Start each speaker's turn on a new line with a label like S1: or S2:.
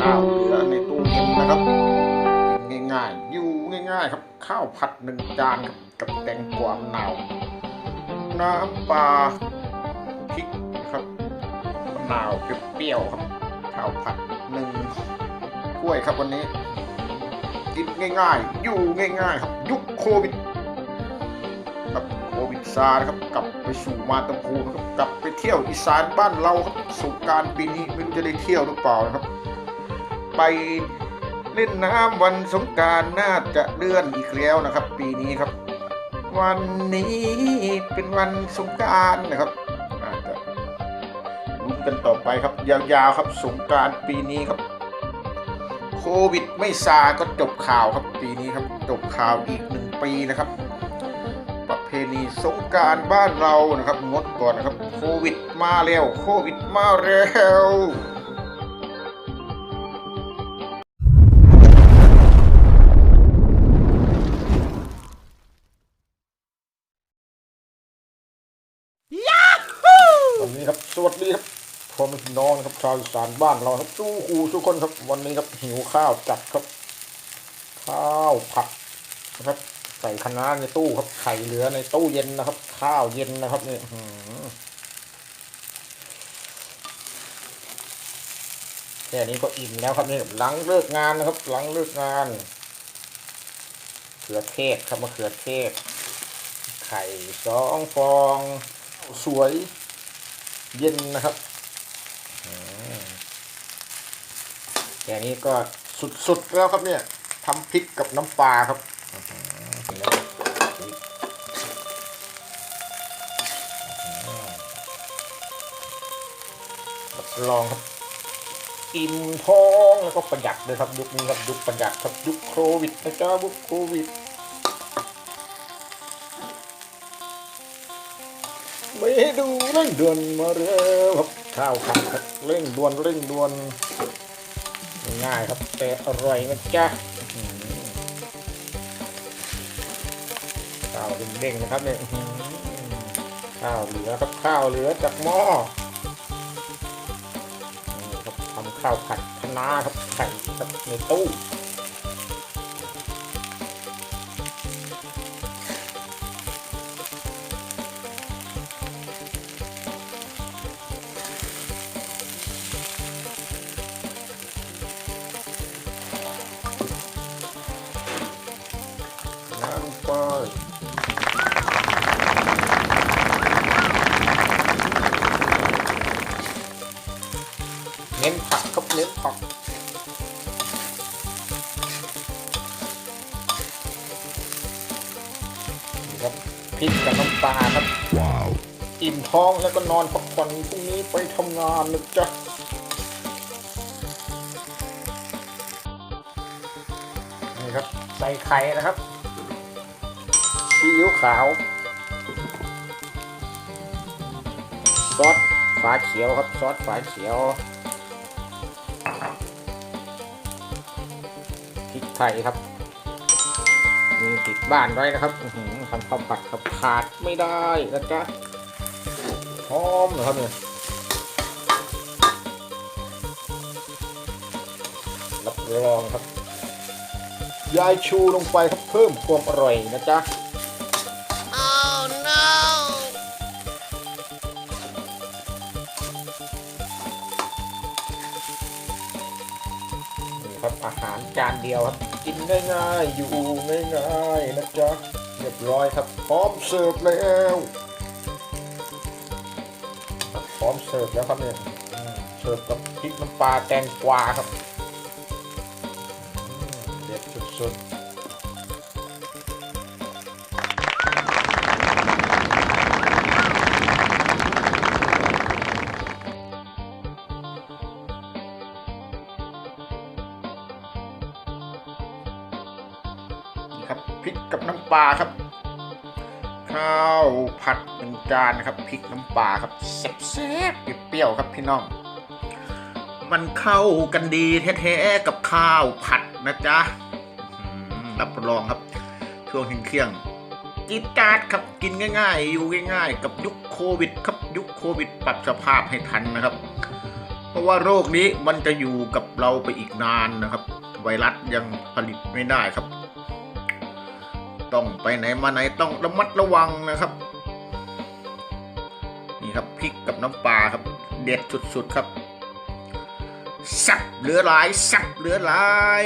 S1: ข้าวเหลือในตู้เย็นนะครับกินง่ายๆอยู่ง่ายๆครับ ข้าวผัดหนึ่งจานครับกับแตงกวาหนาวน้ำปลาพริกครับหนาวเปรี้ยวครับข้าวผัดหนึ่งกล้วยครับวันนี้ กินง่ายๆ อยู่ง่ายๆ ครับ ยุคโควิด ครับโควิดซานะครับกลับไปสู่มาตะพูนครับกลับไปเที่ยวอีสานบ้านเราครับสงการปีนี้ไม่รู้จะได้เที่ยวหรือเปล่านะครับ ไปเล่นน้ำวันสงการน่าจะเลื่อนอีกแล้วนะครับ ปีนี้ครับ วันนี้เป็นวันสงการนะครับอาจจะลุ้นกันต่อไปครับ ยาวๆครับสงการปีนี้ครับโควิดไม่ซาก็จบข่าวครับปีนี้ครับจบข่าวอีกหนึ่งปีนะครับ เพณีสงกรารบ้านเรานะครับงดก่อนนะครับโควิดมาแล้วโควิดมาแล้ววันนี้ครับสวัสดีครับพ่อแม่พี่น้องนะครับชาวอีสานบ้านเราครับสู้ครูทุกคนครับวันนี้ครับหิวข้าวจัดครับ ข้าวผัดนะครับ ใส่คะน้าในตู้ครับไข่เหลือในตู้เย็นนะครับ ข้าวเย็นนะครับนี่อื้อหือแค่นี้ก็อิ่มแล้วครับนี่หลังเลิกงานนะครับ หลังเลิกงานเขือเทศครับมะเขือเทศ ไข่สองฟองสวย เย็นนะครับแค่นี้ก็สุดๆแล้วครับเนี่ยทำพริกกับน้ำปลาครับ อื้องครับอิ่มท้องแล้วก็ประหยัดเลยครับยุคนี้ครับยุคประหยัดครับยุคโควิดนะจ๊ะยุคโควิดเมนูเร่งด่วนมาเร็วครับข้าวผัดครับเร่งด่วนเร่งด่วนง่ายครับแต่อร่อยนะจ๊ะ ข้าวเด้งๆนะครับเนี่ยข้าวเหลือครับข้าวเหลือจากหม้อนี่ครับทำข้าวผัดคะน้าครับไข่ครับในตู้ ครับพริกกับน้ำปลาครับ ว้าว อิ่มท้องแล้วก็นอนพักผ่อนพรุ่งนี้ไปทำงานนะจ๊ะนี่ครับใส่ไข่นะครับซีอิ๊วขาว ซอสฝาเขียวครับ ซอสฝาเขียวพริกไทยครับ มีติดบ้านไว้นะครับอื้อหือทำข้าวผัดครับขาดไม่ได้นะจ๊ะหอมนะครับเนี่ยรับรองครับ ยายชูลงไปครับเพิ่มความอร่อยนะจ๊ะ
S2: Oh no!
S1: นี่ครับอาหารจานเดียวครับ กินง่ายๆ อยู่ง่ายๆนะจ๊ะเรียบร้อยครับ พร้อมเสิร์ฟแล้วพร้อมเสิร์ฟแล้วครับเนี่ยอืมเสิร์ฟกับพริกน้ำปลาแตงกวาครับเด็ดสุดๆ นี่ครับพริกกับน้ำปลาครับ ข้าวผัดหนึ่งจานนะครับพริกน้ำปลาครับแซ่บๆเปรี้ยวๆครับพี่น้อง มันเข้ากันดีแท้ๆกับข้าวผัดนะจ๊ะอื้อหือรับรองครับช่วงเที่ยงๆจิตจาดครับกินง่าย ๆ อยู่ง่าย ๆ กับยุคโควิด ครับยุคโควิด ปรับสภาพให้ทันนะครับ เพราะว่าโรคนี้มันจะอยู่กับเราไปอีกนานนะครับ ไวรัสยังผลิตไม่ได้ครับ ต้องไปไหนมาไหนต้องระมัดระวังนะครับ นี่ครับพริกกับน้ำปลาครับ เด็ดสุดๆครับสับเหลือหลายสับเหลือหลาย